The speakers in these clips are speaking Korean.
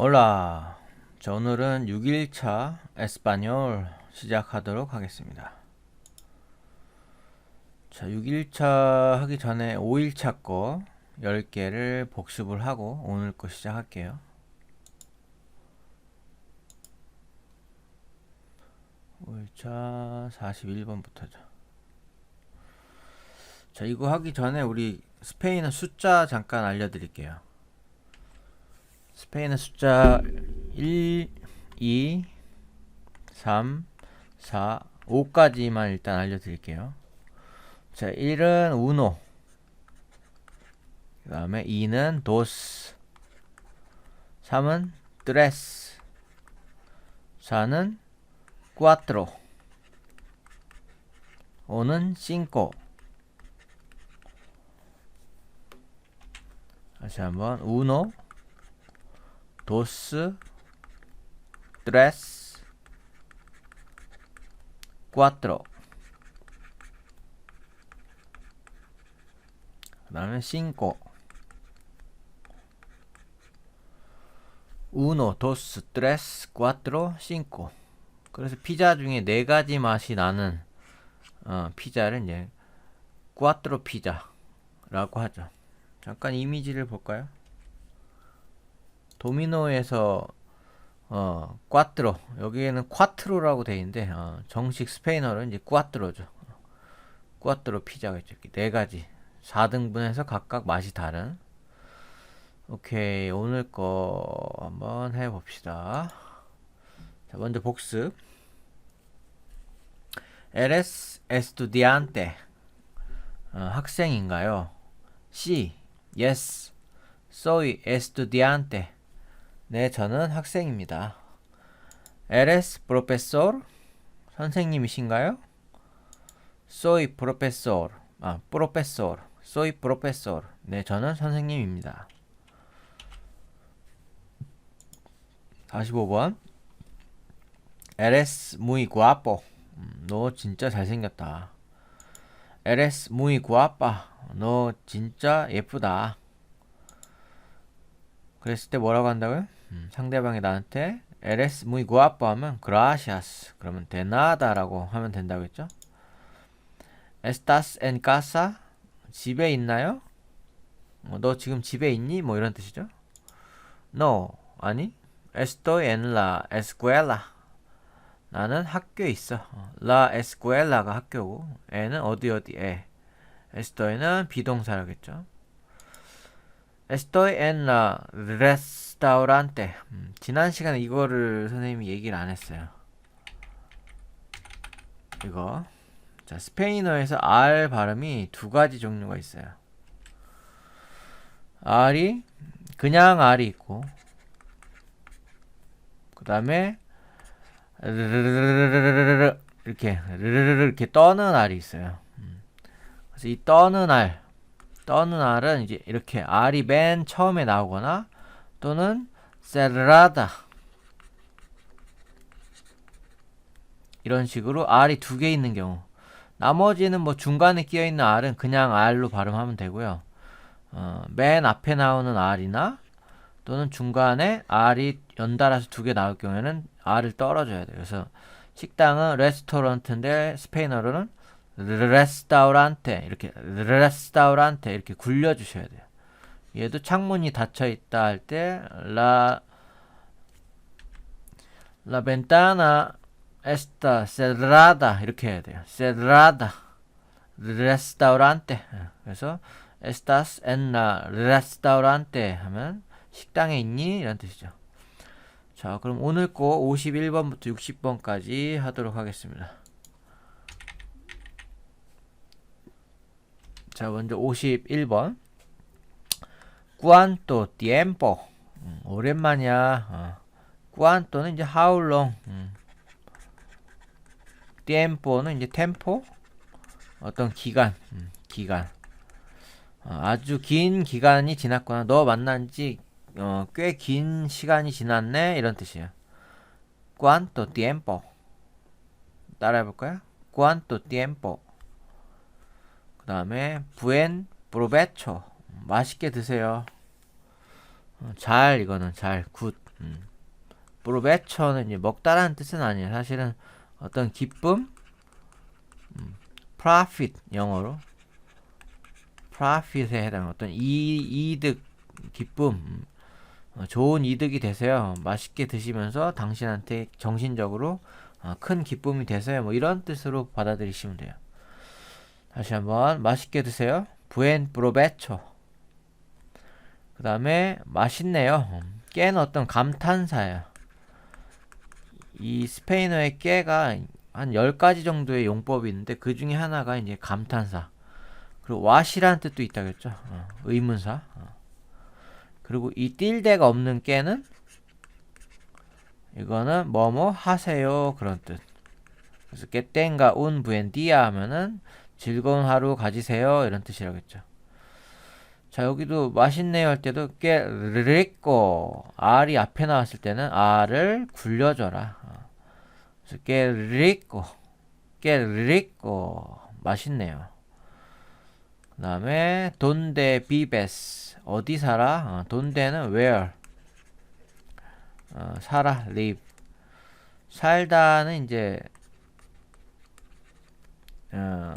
올라. 자, 오늘은 6일차 에스파뇰 시작하도록 하겠습니다. 자, 6일차 하기 전에 5일차 거 10개를 복습을 하고 오늘 거 시작할게요. 오일차 41번부터죠. 자, 이거 하기 전에 우리 스페인어 숫자 잠깐 알려드릴게요. 스페인어 숫자 1, 2, 3, 4, 5까지만 일단 알려드릴게요. 자, 1은 우노. 그 다음에 2는 도스. 3은 트레스. 4는 cuatro. 5는 cinco. 다시 한번 uno, dos, tres, cuatro. 그다음에 cinco. uno, dos, tres, cuatro, cinco. 그래서 피자 중에 네 가지 맛이 나는 어, 피자를 이제 cuatro 피자라고 하죠. 잠깐 이미지를 볼까요? 도미노에서 어, 꽈트로 여기에는 콰트로라고 돼 있는데 어, 정식 스페인어로 이제 꽈트로죠. 꽈트로. 이렇게 네 가지 4등분해서 각각 맛이 다른. 오케이 오늘 거 한번 해봅시다. 자 먼저 복습. Eres estudiante. 어, 학생인가요? Sí, yes. Soy estudiante. 네, 저는 학생입니다. Eres profesor? 선생님이신가요? Soy profesor. 아, profesor. Soy profesor. 네, 저는 선생님입니다. 45번. Eres muy guapo. 음, 너 진짜 잘생겼다. Eres muy guapa. 너 진짜 예쁘다. 그랬을 때 뭐라고 한다고요? 음, 상대방이 나한테 Eres muy guapo 하면 Gracias. 그러면 de nada라고 하면 된다고 했죠? Estás en casa? 집에 있나요? 어, 너 지금 집에 있니? 뭐 이런 뜻이죠? No. 아니. Estoy en la escuela. 나는 학교에 있어. 어, La escuela가 학교고, 에는 어디 어디 에. estoy는 비동사라겠죠. Estoy en la restaurante. 음, 지난 시간에 이거를 선생님이 얘기를 안 했어요. 이거. 자, 스페인어에서 R 발음이 두 가지 종류가 있어요. R이 그냥 R이 있고, 그 다음에 이렇게 이렇게 떠는 R이 있어요. 그래서 이 떠는 알, 떠는 알은 이제 이렇게 알이 맨 처음에 나오거나 또는 세르라다 이런 식으로 알이 두 개 있는 경우 나머지는 뭐 중간에 끼어 있는 알은 그냥 알로 발음하면 되고요. 어, 맨 앞에 나오는 알이나 또는 중간에 알이 연달아서 두 개 나올 경우에는 알을 떨어줘야 돼요. 그래서 식당은 레스토랑트인데 스페인어로는 레스타우란테 이렇게 레스타우란테 이렇게 굴려 주셔야 돼요. 얘도 창문이 닫혀 있다 할 때라 La ventana está cerrada 이렇게 해야 돼요. cerrada restaurante 그래서 estás en la restaurante 하면 식당에 있니? 이런 뜻이죠. 자, 그럼 오늘 거 51번부터 60번까지 하도록 하겠습니다. 자, 먼저 51번. Cuánto tiempo. 음, 오랜만이야. 어. cuánto는 이제 how long. 음. tiempo는 이제 tempo. 어떤 기간. 음, 기간. 어, 아주 긴 기간이 지났거나 너 만난 지 어, 꽤 긴 시간이 지났네 이런 뜻이에요. cuánto tiempo. 따라해 볼까요? cuánto tiempo. 그 다음에 buen provecho 맛있게 드세요 어, 잘 이거는 잘 굿 음. 프로베쳐는 이제 먹다라는 뜻은 아니에요. 사실은 어떤 기쁨, 음, profit 영어로 profit에 해당하는 어떤 이, 이득, 기쁨, 음, 어, 좋은 이득이 되세요. 맛있게 드시면서 당신한테 정신적으로 어, 큰 기쁨이 되세요. 뭐 이런 뜻으로 받아들이시면 돼요. 다시 한번 맛있게 드세요. buen provecho. 그 다음에 맛있네요. 음, 깨는 어떤 감탄사예요. 이 스페인어의 깨가 한 10가지 정도의 용법이 있는데 그 중에 하나가 이제 감탄사. 그리고 왓이라는 뜻도 있다겠죠. 어, 의문사. 어. 그리고 이 띨대가 없는 깨는 이거는 뭐뭐 하세요 그런 뜻. 그래서 깨땡가 운 부엔디아 하면은 즐거운 하루 가지세요 이런 뜻이라겠죠. 자 여기도 맛있네요 할 때도 깨르리꼬 R이 앞에 나왔을 때는 R을 굴려줘라. 어. 그래서 깨르리꼬 깨르리꼬 맛있네요. 그 다음에 돈데 비베스 어디 살아? 어, 돈데는 where 어, 살아 live 살다는 이제 어,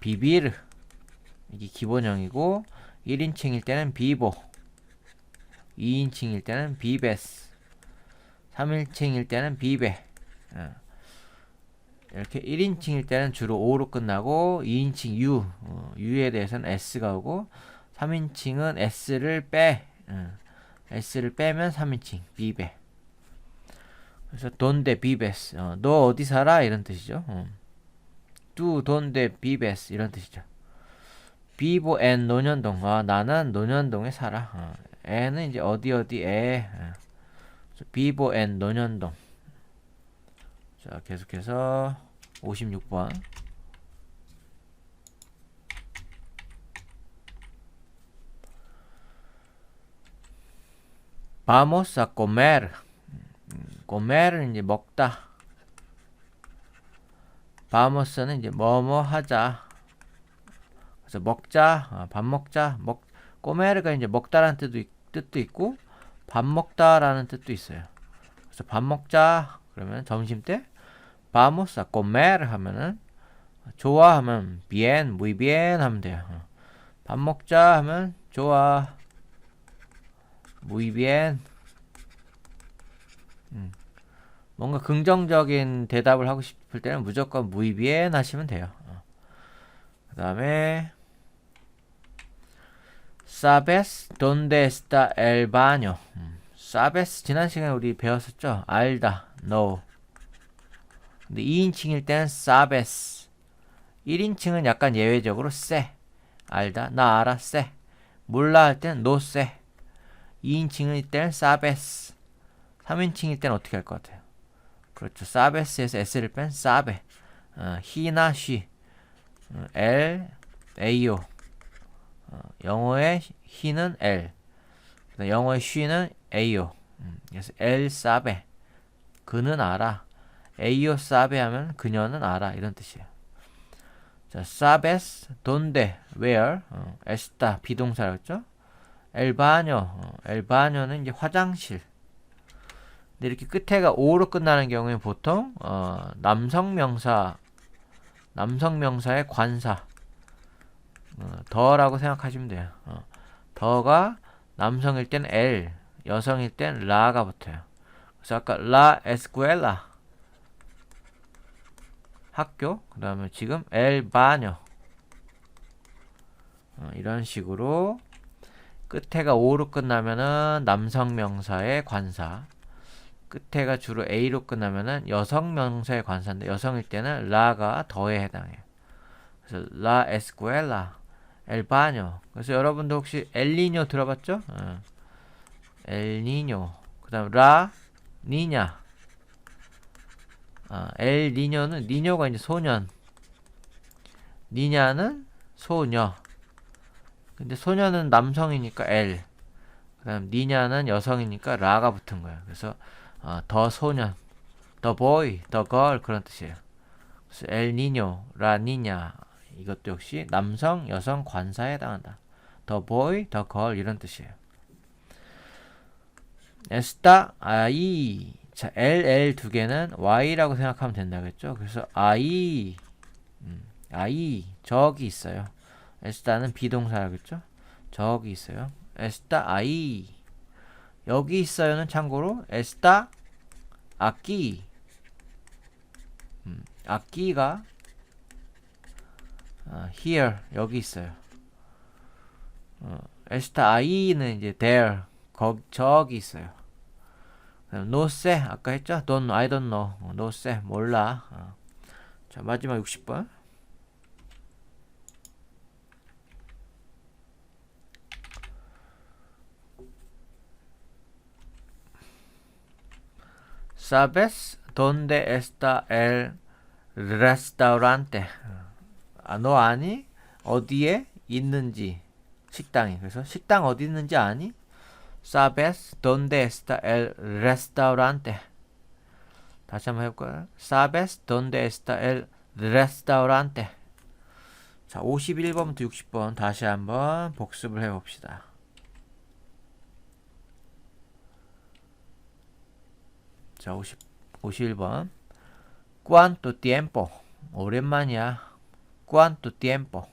비비르 이게 기본형이고 1인칭일 때는 비보 2인칭일 때는 비베스 3인칭일 때는 비베 어. 이렇게 1인칭일 때는 주로 O로 끝나고 2인칭 U, 어, U에 대해서는 S가 오고 3인칭은 S를 빼, 어, S를 빼면 3인칭, 비베. 그래서 돈데 비베스, 어, 너 어디 살아? 이런 뜻이죠. 어. 뚜 돈데 비베스 이런 뜻이죠. 비보 앤 노년동, 아, 나는 노년동에 살아. 어, 애는 이제 어디 어디에, 어. 비보 앤 노년동. 자, 계속해서 56번. Vamos a comer. 이제 먹다. vamos는 이제 뭐뭐 하자. 그래서 먹자, 아, 밥 먹자, 먹 comer가 이제 먹다라는 뜻도, 뜻도 있고 밥 먹다라는 뜻도 있어요. 그래서 밥 먹자 그러면 점심 때 vamos a comer 하면은 좋아 하면 bien, muy bien 하면 돼요. 밥 먹자 하면 좋아. muy bien. 음. 뭔가 긍정적인 대답을 하고 싶을 때는 무조건 bien 하시면 돼요. 어. 그 다음에 ¿Sabes dónde está el baño? 음. ¿Sabes? 지난 시간에 우리 배웠었죠? 알다, know. 근데 2인칭일 때는 sabes. 1인칭은 약간 예외적으로 세. 알다. 나 알아. 세. 몰라 할 때는 no 세. 2인칭일 때는 sabes. 3인칭일 때는 어떻게 할 것 같아요? 그렇죠. sabes에서 s를 뺀 sabe. 어, he나 she. 어, l, a요. 어, 영어의 he는 l. 영어의 she는 a요. 음, 그래서 el sabe. 그는 알아. 에이오 사베 하면 그녀는 알아 이런 뜻이에요. 자, sabes donde where 어, está 비동사였죠. 엘바녀 어, 엘바녀는 이제 화장실. 근데 이렇게 끝에가 오로 끝나는 경우에 보통 어, 남성 명사 남성 명사의 관사 어, 더라고 생각하시면 돼요. 어, 더가 남성일 땐 엘, 여성일 땐 라가 붙어요. 그래서 아까 라 에스쿠엘라 학교, 그 다음에 지금 엘 바녀. 어, 이런 식으로 끝에가 오로 끝나면은 남성 명사의 관사. 끝에가 주로 A로 끝나면은 여성 명사의 관사인데 여성일 때는 라가 더에 해당해요. 그래서 라 에스쿠엘라, 엘바녀. 그래서 여러분도 혹시 엘니뇨 들어봤죠? 어. 엘니뇨. 그 다음 라 니냐. 아, 엘 니녀는 니녀가 이제 소년. 니냐는 소녀. 근데 소녀는 남성이니까 엘. 그 다음 니냐는 여성이니까 라가 붙은 거예요. 그래서 어, 더 소년, 더 보이, 더 걸 그런 뜻이에요. 그래서 엘 니뇨, 라 니냐 이것도 역시 남성, 여성 관사에 해당한다. 더 보이, 더 걸 이런 뜻이에요. 에스타 아이. 자 LL 두 개는 Y라고 생각하면 된다겠죠? 그래서 아이 음, 아이 저기 있어요. 에스타는 비동사라겠죠? 저기 있어요. 에스타 아이. 여기 있어요는 참고로 에스타 아끼 음, 아끼가 아, here 여기 있어요. 어, 에스타 아이는 이제 there 거 저기 있어요. 그다음 no sé 아까 했죠? don't I don't know 어, no sé 몰라. 어. 자 마지막 60번. ¿Sabes dónde está el restaurante? 아, 너 아니? 어디에 있는지 식당이 그래서 식당 어디 있는지 아니? ¿Sabes dónde está el restaurante? 다시 한번 해볼까요? ¿Sabes dónde está el restaurante? 자, 51번부터 60번 다시 한번 복습을 해봅시다. 자, 50, 51번. ¿Cuánto tiempo? 오랜만이야. ¿Cuánto tiempo?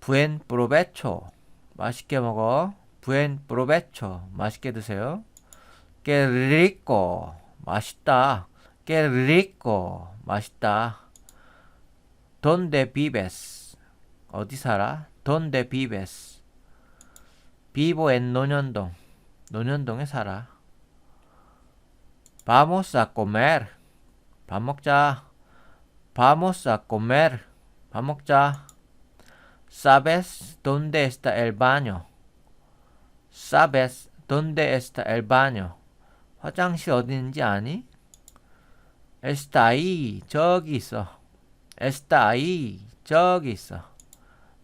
Buen provecho. 맛있게 먹어. Buen provecho. 맛있게 드세요. Que rico. 맛있다. Que rico. 맛있다. ¿Dónde vives? 어디 살아? ¿Dónde vives? Vivo en 논현동. 논현동에 살아. Vamos a comer. 밥 먹자. Vamos a comer. 밥 먹자. ¿Sabes dónde está el baño? ¿Sabes dónde está el baño? 화장실 어디 있는지 아니? Está ahí. 저기 있어. Está ahí. 저기 있어.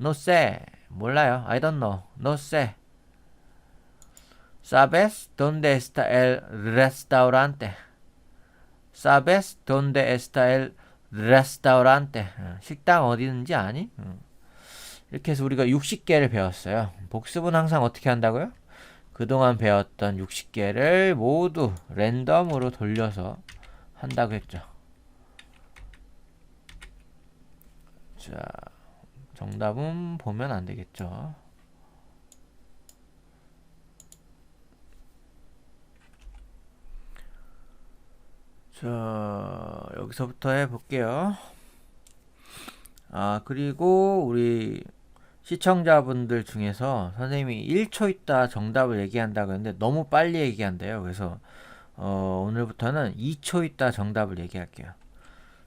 No sé. 몰라요. I don't know. No sé. ¿Sabes dónde está el restaurante? ¿Sabes dónde está el restaurante? 식당 어디 있는지 아니? 이렇게 해서 우리가 60개를 배웠어요. 복습은 항상 어떻게 한다고요? 그동안 배웠던 60개를 모두 랜덤으로 돌려서 한다고 했죠. 자, 정답은 보면 안 되겠죠. 자, 여기서부터 해볼게요. 아, 그리고 우리 시청자분들 중에서 선생님이 1초 있다 정답을 얘기한다고 했는데 너무 빨리 얘기한대요. 그래서 어, 오늘부터는 2초 있다 정답을 얘기할게요.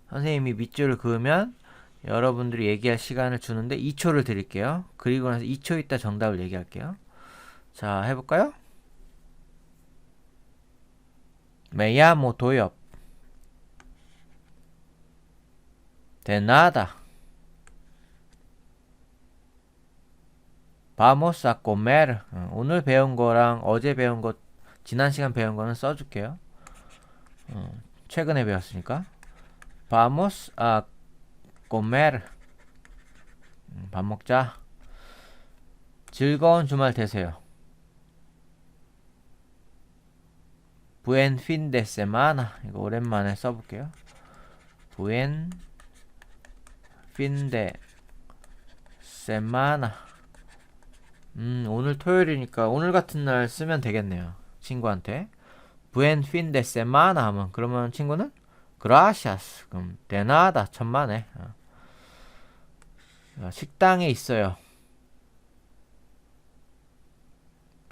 선생님이 밑줄을 그으면 여러분들이 얘기할 시간을 주는데 2초를 드릴게요. 그리고 나서 2초 있다 정답을 얘기할게요. 자, 해볼까요? Me llamo 도엽. De nada. Vamos a comer. 어, 오늘 배운 거랑 어제 배운 거, 지난 시간 배운 거는 써줄게요. 어, 최근에 배웠으니까. Vamos a comer. 음, 밥 먹자. 즐거운 주말 되세요. Buen fin de semana. 이거 오랜만에 써볼게요. Buen fin de semana. 음, 오늘 토요일이니까 오늘 같은 날 쓰면 되겠네요. 친구한테. Buen fin de semana 하면 그러면 친구는 gracias. 그럼 de nada 천만에. 어. 식당에 있어요.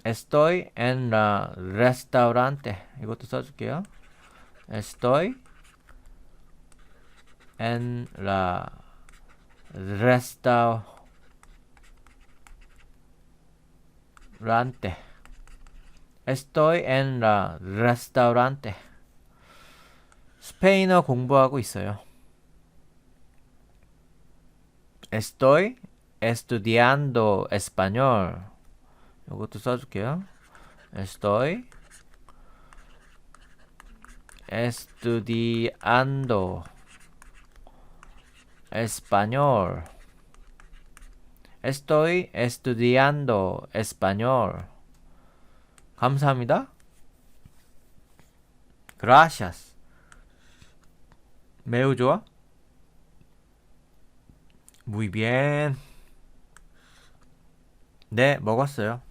Estoy en la restaurante. 이것도 써줄게요. Estoy en la restaurante. Estoy en la restaurante. 스페인어 공부하고 있어요. Estoy estudiando español. 이것도 써줄게요. Estoy estudiando español. Estoy estudiando español. 감사합니다. gracias. 매우 좋아. muy bien. 네, 먹었어요.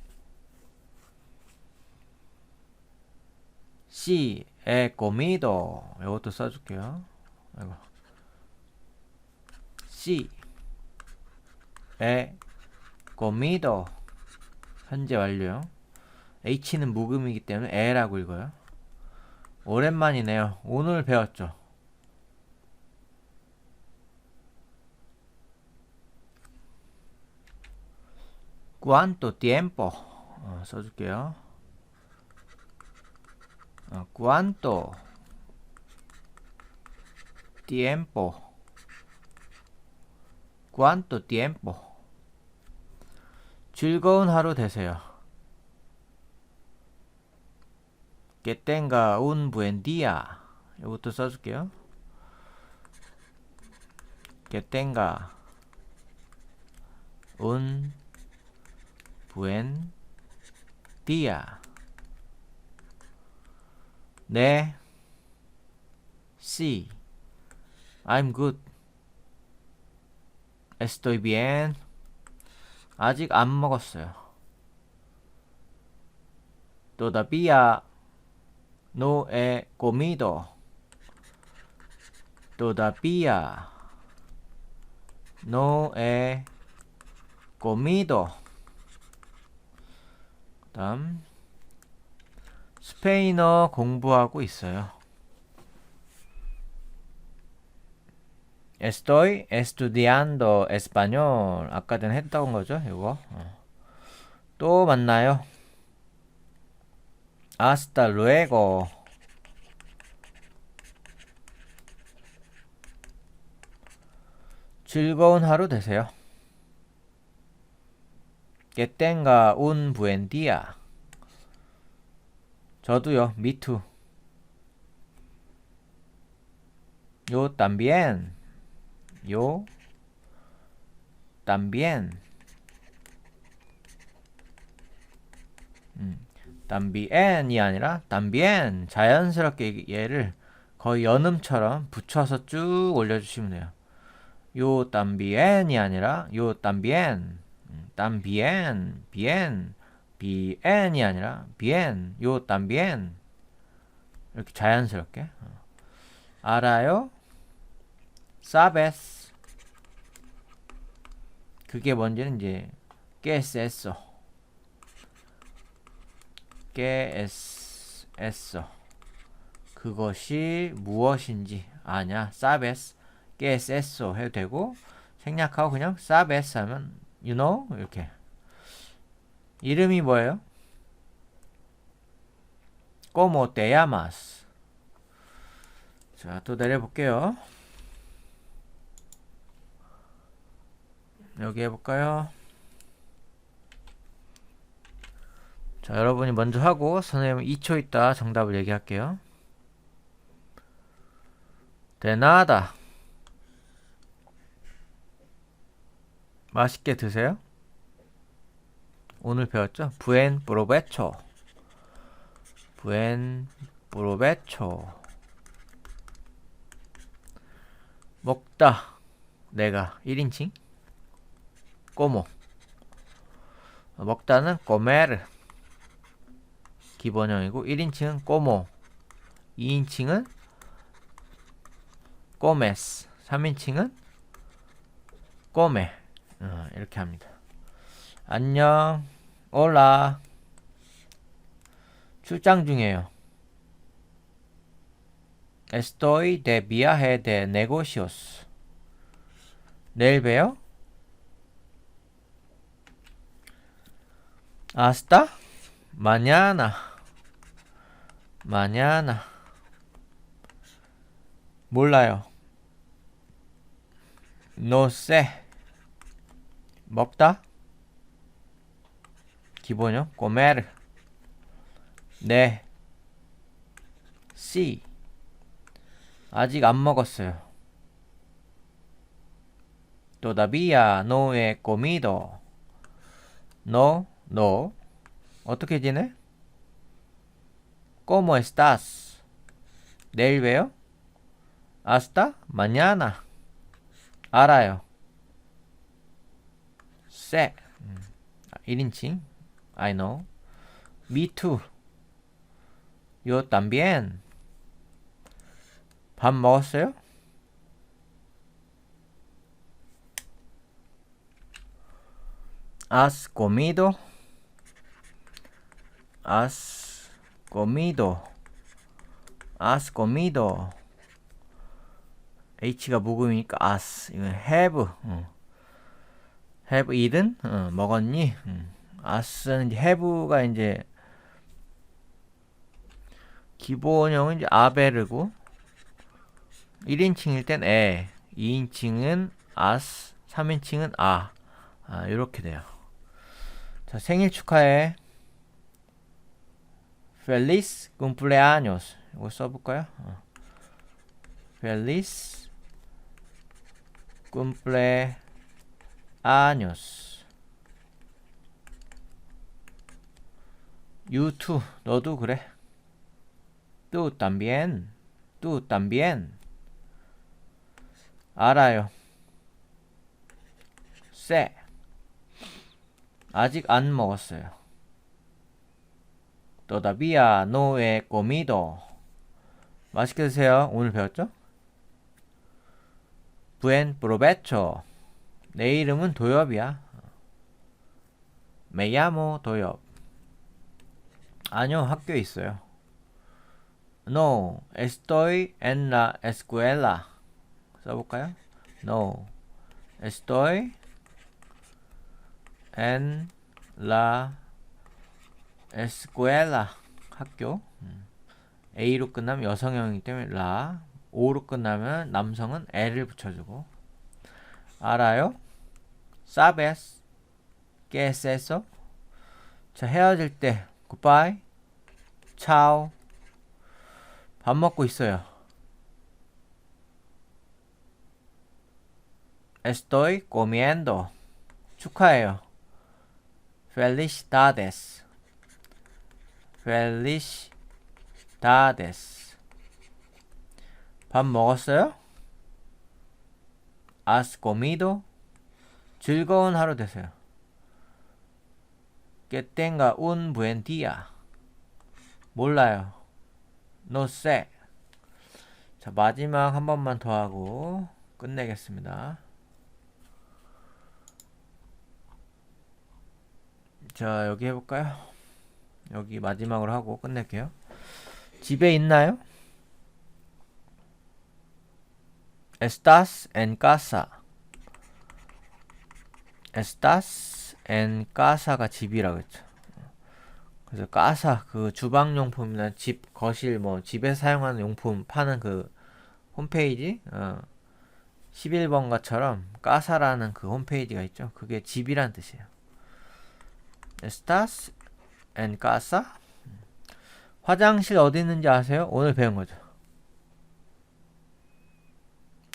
sí, he comido. 이것도 써줄게요. 아이고. Sí, he comido. 현재 완료요. H는 묵음이기 때문에 에라고 읽어요. 오랜만이네요. 오늘 배웠죠. cuánto tiempo 어, 써줄게요. 어, cuánto tiempo cuánto tiempo 즐거운 하루 되세요. que tenga un buen día 이것도 써줄게요. que tenga un buen día. 네. Sí. I'm good. Estoy bien. 아직 안 먹었어요. Todavía no he comido. Todavía no he comido. 다음 스페인어 공부하고 있어요. Estoy estudiando español. 아까 전에 했던 거죠, 이거. 어. 또 만나요. Hasta luego. 즐거운 하루 되세요. Que tenga un buen día. 저도요. Me too. Yo también. Yo también. 음, también이 아니라 también. 자연스럽게 얘를 거의 연음처럼 붙여서 쭉 올려주시면 돼요. Yo también이 아니라 yo también. también, bien, bien이 아니라 bien, yo también 이렇게 자연스럽게 알아요? Sabes 그게 뭔지는 이제 ¿qué es eso? ¿qué es eso? 그것이 무엇인지 아냐 sabes ¿qué es eso? 해도 되고 생략하고 그냥 sabes 하면 you know 이렇게 이름이 뭐예요? ¿Cómo te llamas? 자, 또 내려볼게요. 여기 해볼까요? 자, 여러분이 먼저 하고 선생님 2초 있다 정답을 얘기할게요. 데나다. 맛있게 드세요. 오늘 배웠죠? 부엔 프로베초. 부엔 프로베초. 먹다. 내가 1인칭. 꼬모. 먹다는 꼬메르. 기본형이고 1인칭은 꼬모. 2인칭은 꼬메스. 3인칭은 꼬메. 어, 이렇게 합니다. 안녕. 올라. 출장 중이에요. Estoy de viaje de negocios. 내일 봬요? Hasta mañana. mañana. 몰라요. Sé. 먹다 기본형 comer 네 C 아직 안 먹었어요 todavía no he comido no no 어떻게 지내? ¿Cómo estás? 내일 봬요? Hasta mañana. 알아요. sé. 음, 1인칭. I know. Me too. Yo también. 밥 먹었어요? ¿Has comido? ¿Has comido? ¿Has comido? H가 묵음이니까 as. 이건 have. 어. have eaten? 어, 먹었니? 음. as는 이제 have가 이제 기본형은 이제 아베르고 1인칭일 땐 에, 2인칭은 as, 3인칭은 아. 아, 이렇게 돼요. 자, 생일 축하해. Feliz cumpleaños. 이거 써볼까요? 어. Feliz cumpleaños. Too. 너도 그래. Tú también. Tú también. 알아요. sé. 아직 안 먹었어요. Todavía no he comido. 맛있게 드세요. 오늘 배웠죠? Buen provecho. 내 이름은 도엽이야. Me llamo 도엽. 아니요, 학교에 있어요. No, estoy en la escuela. 써볼까요? No, estoy en la escuela. 학교. 음. A로 끝나면 여성형이기 때문에 라. O로 끝나면 남성은 L을 붙여주고. 알아요? Sabes qué es eso? 자, 헤어질 때 goodbye, ciao. 밥 먹고 있어요. Estoy comiendo. 축하해요. Felicidades. Felicidades. 밥 먹었어요? Has comido? 즐거운 하루 되세요. Que tenga un buen día. 몰라요. No sé. 자, 마지막 한 번만 더 하고 끝내겠습니다. 자, 여기 해볼까요? 여기 마지막으로 하고 끝낼게요. 집에 있나요? Estás en casa. Estás en casa가 집이라고 했죠. 그래서 까사 그 주방 용품이나 집 거실 뭐 집에 사용하는 용품 파는 그 홈페이지 어, 11번가처럼 까사라는 그 홈페이지가 있죠. 그게 집이란 뜻이에요. Estás en casa? 화장실 어디 있는지 아세요? 오늘 배운 거죠.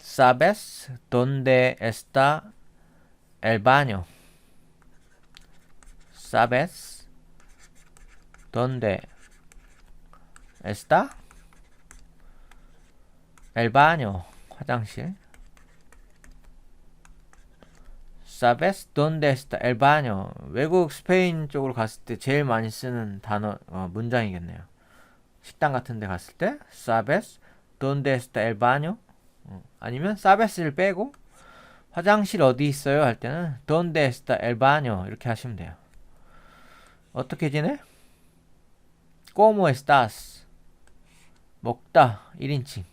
¿Sabes dónde está el baño? ¿Sabes dónde está el baño? 화장실. ¿Sabes dónde está el baño? 외국 스페인 쪽으로 갔을 때 제일 많이 쓰는 단어 어, 문장이겠네요. 식당 같은 데 갔을 때 ¿Sabes dónde está el baño? 어, 아니면 sabes를 빼고 화장실 어디 있어요? 할 때는 ¿Dónde está el baño? 이렇게 하시면 돼요. 어떻게 지내? ¿Cómo estás? 먹다 1인칭.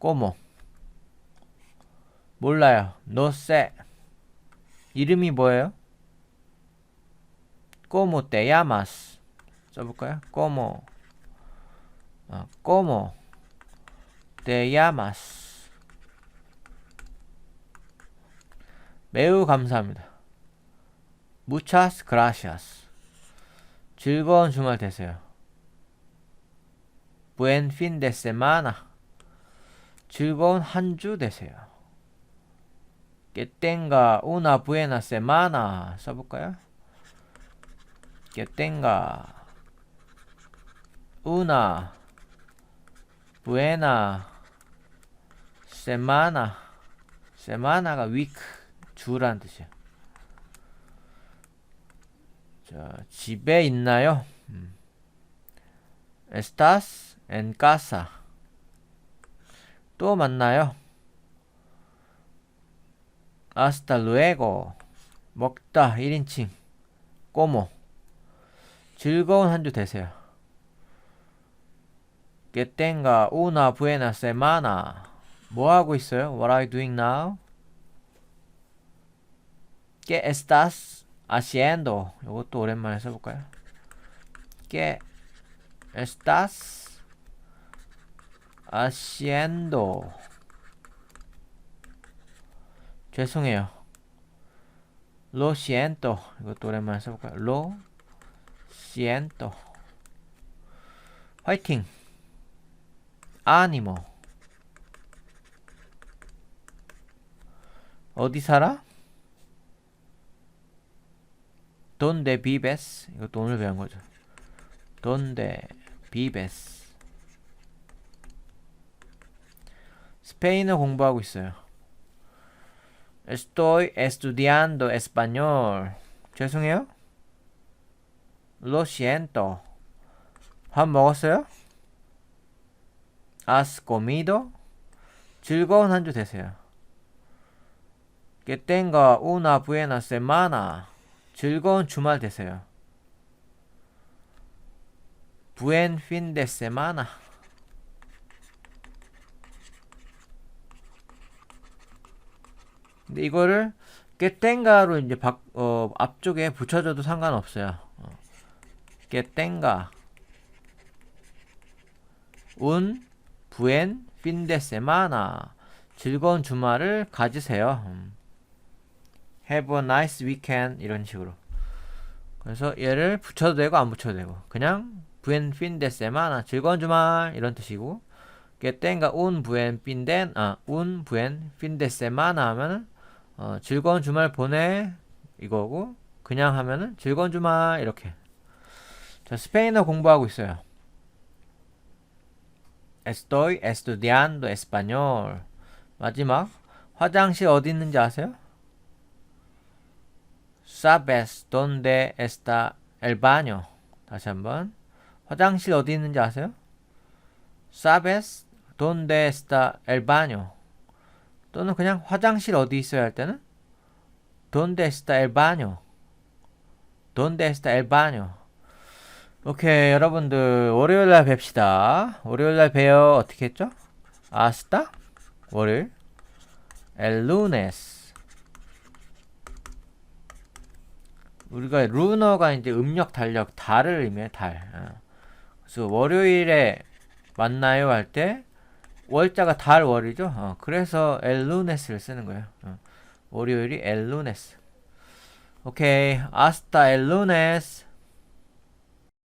¿Cómo? 몰라요. No sé. 이름이 뭐예요? ¿Cómo te llamas? 써볼까요? 아, ¿Cómo te llamas? 매우 감사합니다. Muchas gracias. 즐거운 주말 되세요. Buen fin. 즐거운 한 주 되세요. Que tenga una buena semana. 써볼까요? Que tenga una, buena, semana. semana가 week, 주라는 뜻이야. 자, 집에 있나요? 음. Estás en casa. 또 만나요. Hasta luego. 먹다 1인칭. como. 즐거운 한 주 되세요. Que tenga una buena semana. 뭐 하고 있어요? What are you doing now? ¿Qué estás haciendo? 이것도 오랜만에 써볼까요? ¿Qué estás haciendo? 죄송해요. Lo siento. 이것도 오랜만에 써볼까요? Lo siento. 화이팅. 아니모. 어디 살아? Donde vives? 이것도 오늘 배운 거죠. Donde vives? 스페인어 공부하고 있어요. Estoy estudiando español. 죄송해요. Lo siento. 밥 먹었어요? Has comido? 즐거운 한 주 되세요. Que tenga una buena semana. 즐거운 주말 되세요. Buen fin de semana. 근데 이거를 tenga로 이제 박, 어, 앞쪽에 붙여줘도 상관없어요. 어. un buen fin de semana. 즐거운 주말을 가지세요. 음. Have a nice weekend 이런 식으로. 그래서 얘를 붙여도 되고 안 붙여도 되고 그냥 fin de semana 즐거운 주말 이런 뜻이고 que tenga un buen fin de 아 un buen fin de semana 하면은 어, 즐거운 주말 보내 이거고 그냥 하면은 즐거운 주말 이렇게. 자 스페인어 공부하고 있어요. Estoy estudiando español. 마지막 화장실 어디 있는지 아세요? ¿Sabes dónde está el baño? 다시 한번. 화장실 어디 있는지 아세요? ¿Sabes dónde está el baño? 또는 그냥 화장실 어디 있어야 할 때는 ¿Dónde está el baño? ¿Dónde está el baño? 오케이, 여러분들 월요일 날 뵙시다. 월요일 날 봬요. 어떻게 했죠? 아스타? 월요일. El lunes. 우리가 루너가 이제 음력 달력 달을 의미해 달. 어. 그래서 월요일에 만나요 할 때 월자가 달 월이죠. 어, 그래서 lunes를 쓰는 거예요. 어. 월요일이 lunes. 오케이, el lunes.